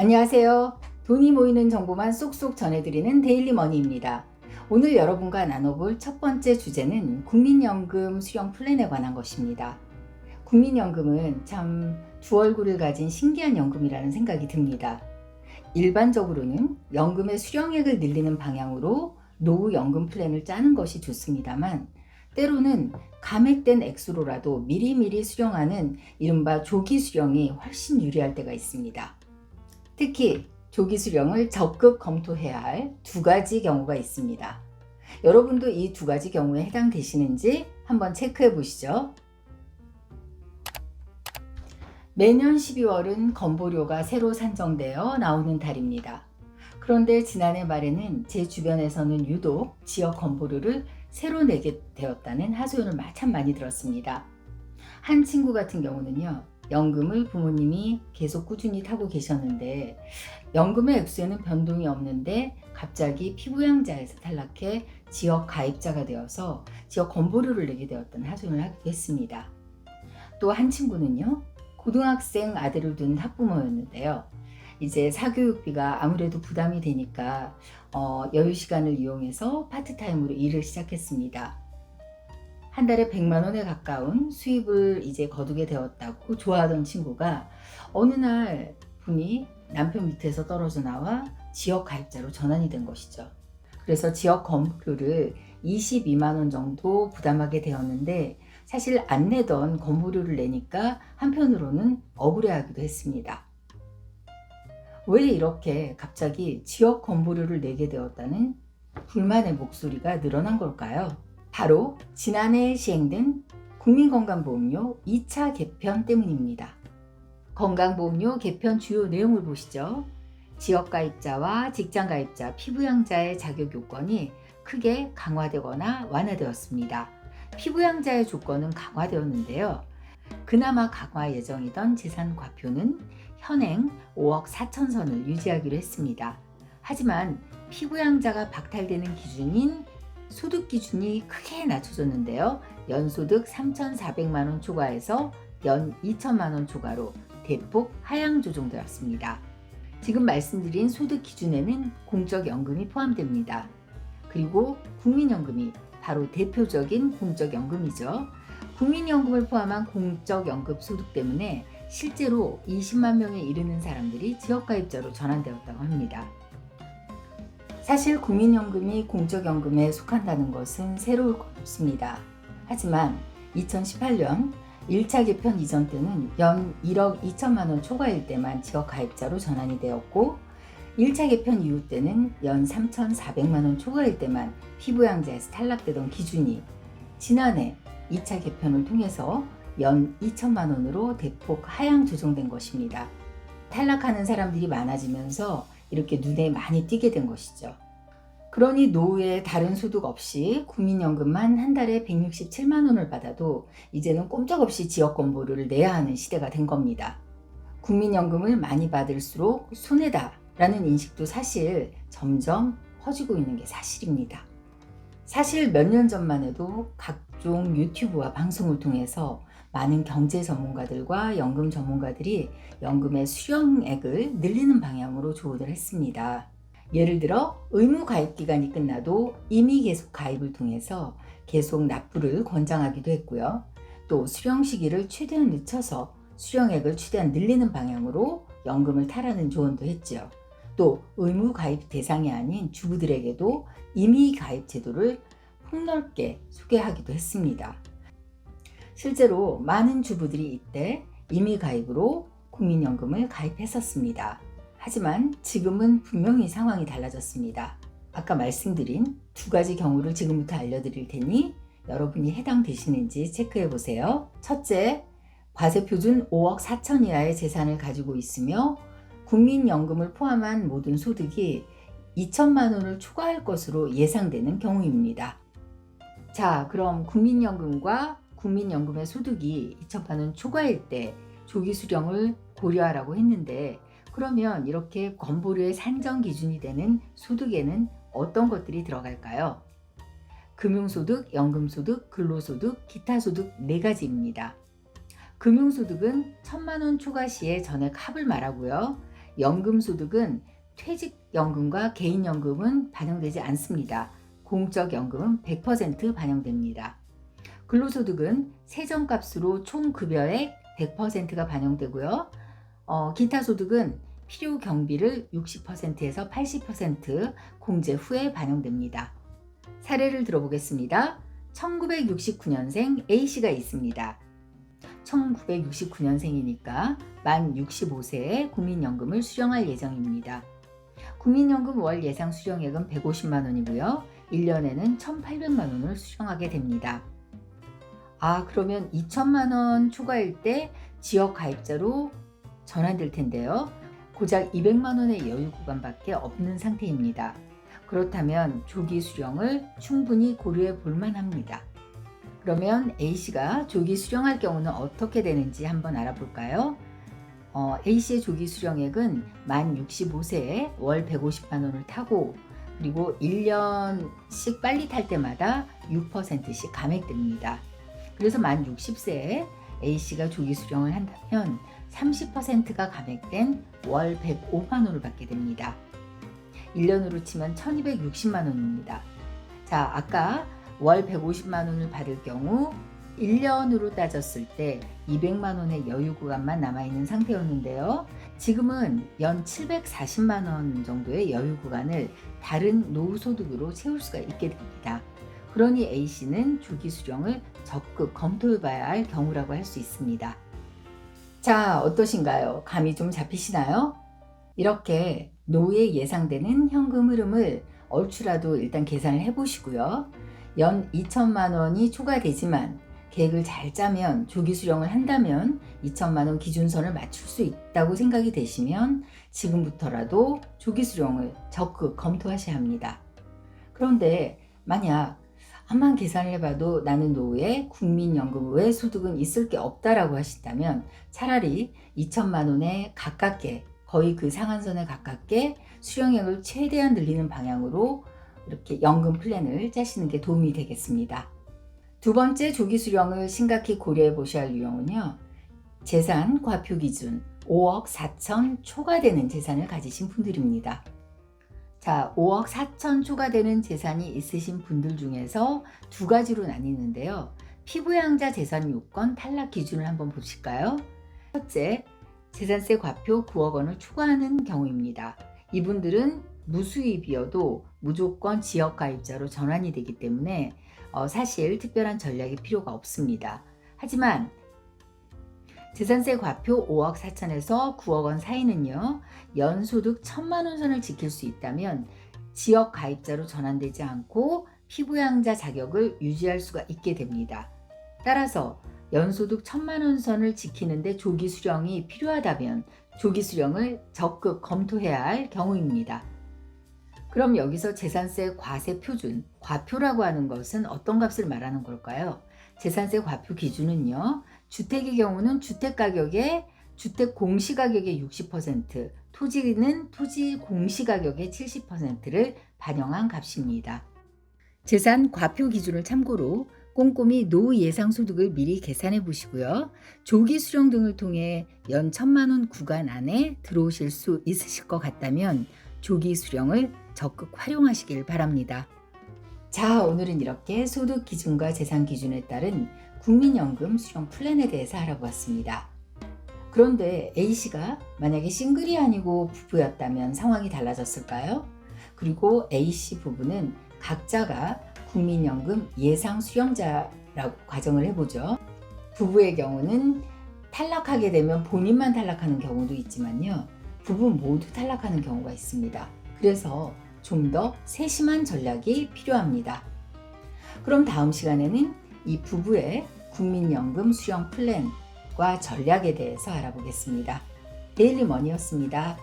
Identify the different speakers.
Speaker 1: 안녕하세요. 돈이 모이는 정보만 쏙쏙 전해드리는 데일리 머니입니다. 오늘 여러분과 나눠볼 첫 번째 주제는 국민연금 수령 플랜에 관한 것입니다. 국민연금은 참 두 얼굴을 가진 신기한 연금이라는 생각이 듭니다. 일반적으로는 연금의 수령액을 늘리는 방향으로 노후 연금 플랜을 짜는 것이 좋습니다만 때로는 감액된 액수로라도 미리미리 수령하는 이른바 조기 수령이 훨씬 유리할 때가 있습니다. 특히 조기 수령을 적극 검토해야 할 두 가지 경우가 있습니다. 여러분도 이 두 가지 경우에 해당되시는지 한번 체크해 보시죠. 매년 12월은 건보료가 새로 산정되어 나오는 달입니다. 그런데 지난해 말에는 제 주변에서는 유독 지역 건보료를 새로 내게 되었다는 하소연을 참 많이 들었습니다. 한 친구 같은 경우는요, 연금을 부모님이 계속 꾸준히 타고 계셨는데, 연금의 액수에는 변동이 없는데, 갑자기 피부양자에서 탈락해 지역 가입자가 되어서 지역 건보료를 내게 되었다는 하소연을 하기도 했습니다. 또 한 친구는요, 고등학생 아들을 둔 학부모였는데요. 이제 사교육비가 아무래도 부담이 되니까 어, 여유 시간을 이용해서 파트타임으로 일을 시작했습니다. 한 달에 100만 원에 가까운 수입을 이제 거두게 되었다고 좋아하던 친구가 어느 날 분이 남편 밑에서 떨어져 나와 지역 가입자로 전환이 된 것이죠. 그래서 지역 건보료를 22만 원 정도 부담하게 되었는데 사실 안 내던 건보료를 내니까 한편으로는 억울해하기도 했습니다. 왜 이렇게 갑자기 지역 건보료를 내게 되었다는 불만의 목소리가 늘어난 걸까요? 바로 지난해 시행된 국민건강보험료 2차 개편 때문입니다. 건강보험료 개편 주요 내용을 보시죠. 지역가입자와 직장가입자, 피부양자의 자격 요건이 크게 강화되거나 완화되었습니다. 피부양자의 조건은 강화되었는데요. 그나마 강화 예정이던 재산 과표는 현행 5억 4천 선을 유지하기로 했습니다. 하지만 피부양자가 박탈되는 기준인 소득 기준이 크게 낮춰졌는데요. 연소득 3,400만 원 초과해서 연 2천만 원 초과로 대폭 하향 조정되었습니다. 지금 말씀드린 소득 기준에는 공적연금이 포함됩니다. 그리고 국민연금이 바로 대표적인 공적연금이죠. 국민연금을 포함한 공적연금 소득 때문에 실제로 20만 명에 이르는 사람들이 지역가입자로 전환되었다고 합니다. 사실 국민연금이 공적연금에 속한다는 것은 새로울 것 없습니다. 하지만 2018년 1차 개편 이전 때는 연 1억 2천만 원 초과일 때만 지역 가입자로 전환이 되었고 1차 개편 이후 때는 연 3,400만 원 초과일 때만 피부양자에서 탈락되던 기준이 지난해 2차 개편을 통해서 연 2천만 원으로 대폭 하향 조정된 것입니다. 탈락하는 사람들이 많아지면서 이렇게 눈에 많이 띄게 된 것이죠. 그러니 노후에 다른 소득 없이 국민연금만 한 달에 167만 원을 받아도 이제는 꼼짝없이 지역건보료를 내야 하는 시대가 된 겁니다. 국민연금을 많이 받을수록 손해다 라는 인식도 사실 점점 퍼지고 있는 게 사실입니다. 사실 몇 년 전만 해도 각종 유튜브와 방송을 통해서 많은 경제 전문가들과 연금 전문가들이 연금의 수령액을 늘리는 방향으로 조언을 했습니다. 예를 들어 의무 가입 기간이 끝나도 이미 계속 가입을 통해서 계속 납부를 권장하기도 했고요. 또 수령 시기를 최대한 늦춰서 수령액을 최대한 늘리는 방향으로 연금을 타라는 조언도 했죠. 또 의무 가입 대상이 아닌 주부들에게도 임의 가입 제도를 폭넓게 소개하기도 했습니다. 실제로 많은 주부들이 이때 임의 가입으로 국민연금을 가입했었습니다. 하지만 지금은 분명히 상황이 달라졌습니다. 아까 말씀드린 두 가지 경우를 지금부터 알려드릴 테니 여러분이 해당되시는지 체크해 보세요. 첫째, 과세 표준 5억 4천 이하의 재산을 가지고 있으며 국민연금을 포함한 모든 소득이 2천만 원을 초과할 것으로 예상되는 경우입니다. 자, 그럼 국민연금과 국민연금의 소득이 2천만 원 초과일 때 조기 수령을 고려하라고 했는데 그러면 이렇게 건보료의 산정 기준이 되는 소득에는 어떤 것들이 들어갈까요? 금융소득, 연금소득, 근로소득, 기타소득 네 가지입니다. 금융소득은 천만 원 초과 시에 전액 합을 말하고요. 연금소득은 퇴직연금과 개인연금은 반영되지 않습니다. 공적연금은 100% 반영됩니다. 근로소득은 세전값으로 총 급여액 100%가 반영되고요. 어, 기타 소득은 필요 경비를 60%에서 80% 공제 후에 반영됩니다. 사례를 들어보겠습니다. 1969년생 A씨가 있습니다. 1969년생이니까 만 65세에 국민연금을 수령할 예정입니다. 국민연금 월 예상 수령액은 150만 원이고요. 1년에는 1,800만 원을 수령하게 됩니다. 아, 그러면 2천만 원 초과일 때 지역 가입자로 전환될 텐데요. 고작 200만 원의 여유 구간밖에 없는 상태입니다. 그렇다면 조기 수령을 충분히 고려해 볼 만합니다. 그러면 A씨가 조기 수령할 경우는 어떻게 되는지 한번 알아볼까요? 어, A씨의 조기 수령액은 만 65세에 월 150만 원을 타고 그리고 1년씩 빨리 탈 때마다 6%씩 감액됩니다. 그래서 만 60세에 A씨가 조기 수령을 한다면 30%가 감액된 월 105만 원을 받게 됩니다. 1년으로 치면 1260만 원입니다. 자, 아까 월 150만 원을 받을 경우 1년으로 따졌을 때 200만 원의 여유 구간만 남아 있는 상태였는데요. 지금은 연 740만 원 정도의 여유 구간을 다른 노후 소득으로 채울 수가 있게 됩니다. 그러니 A씨는 조기 수령을 적극 검토해 봐야 할 경우라고 할 수 있습니다. 자, 어떠신가요? 감이 좀 잡히시나요? 이렇게 노후에 예상되는 현금 흐름을 얼추라도 일단 계산을 해보시고요. 연 2천만 원이 초과되지만 계획을 잘 짜면 조기 수령을 한다면 2천만 원 기준선을 맞출 수 있다고 생각이 되시면 지금부터라도 조기 수령을 적극 검토하셔야 합니다. 그런데 만약 한만 계산을 해봐도 나는 노후에 국민연금 외 소득은 있을 게 없다라고 하신다면 차라리 2천만 원에 가깝게 거의 그 상한선에 가깝게 수령액을 최대한 늘리는 방향으로 이렇게 연금 플랜을 짜시는 게 도움이 되겠습니다. 두 번째 조기 수령을 심각히 고려해 보셔야 할 유형은요. 재산 과표 기준 5억 4천 초과되는 재산을 가지신 분들입니다. 자, 5억 4천 초과되는 재산이 있으신 분들 중에서 두 가지로 나뉘는데요. 피부양자 재산 요건 탈락 기준을 한번 보실까요? 첫째, 재산세 과표 9억 원을 초과하는 경우입니다. 이분들은 무수입이어도 무조건 지역 가입자로 전환이 되기 때문에 어, 사실 특별한 전략이 필요가 없습니다. 하지만 재산세 과표 5억 4천에서 9억 원 사이는요, 연소득 1천만 원 선을 지킬 수 있다면 지역 가입자로 전환되지 않고 피부양자 자격을 유지할 수가 있게 됩니다. 따라서 연소득 1천만 원 선을 지키는데 조기 수령이 필요하다면 조기 수령을 적극 검토해야 할 경우입니다. 그럼 여기서 재산세 과세 표준, 과표라고 하는 것은 어떤 값을 말하는 걸까요? 재산세 과표 기준은요. 주택의 경우는 주택 가격의 주택 공시 가격의 60%, 토지는 토지 공시 가격의 70%를 반영한 값입니다. 재산 과표 기준을 참고로 꼼꼼히 노후 예상 소득을 미리 계산해 보시고요. 조기 수령 등을 통해 연 천만 원 구간 안에 들어오실 수 있으실 것 같다면 조기 수령을 적극 활용하시길 바랍니다. 자, 오늘은 이렇게 소득 기준과 재산 기준에 따른 국민연금 수령 플랜에 대해서 알아보았습니다. 그런데 A씨가 만약에 싱글이 아니고 부부였다면 상황이 달라졌을까요? 그리고 A씨 부부는 각자가 국민연금 예상 수령자라고 가정을 해보죠. 부부의 경우는 탈락하게 되면 본인만 탈락하는 경우도 있지만요. 부부 모두 탈락하는 경우가 있습니다. 그래서 좀 더 세심한 전략이 필요합니다. 그럼 다음 시간에는 이 부부의 국민연금 수령 플랜과 전략에 대해서 알아보겠습니다. 데일리 머니였습니다.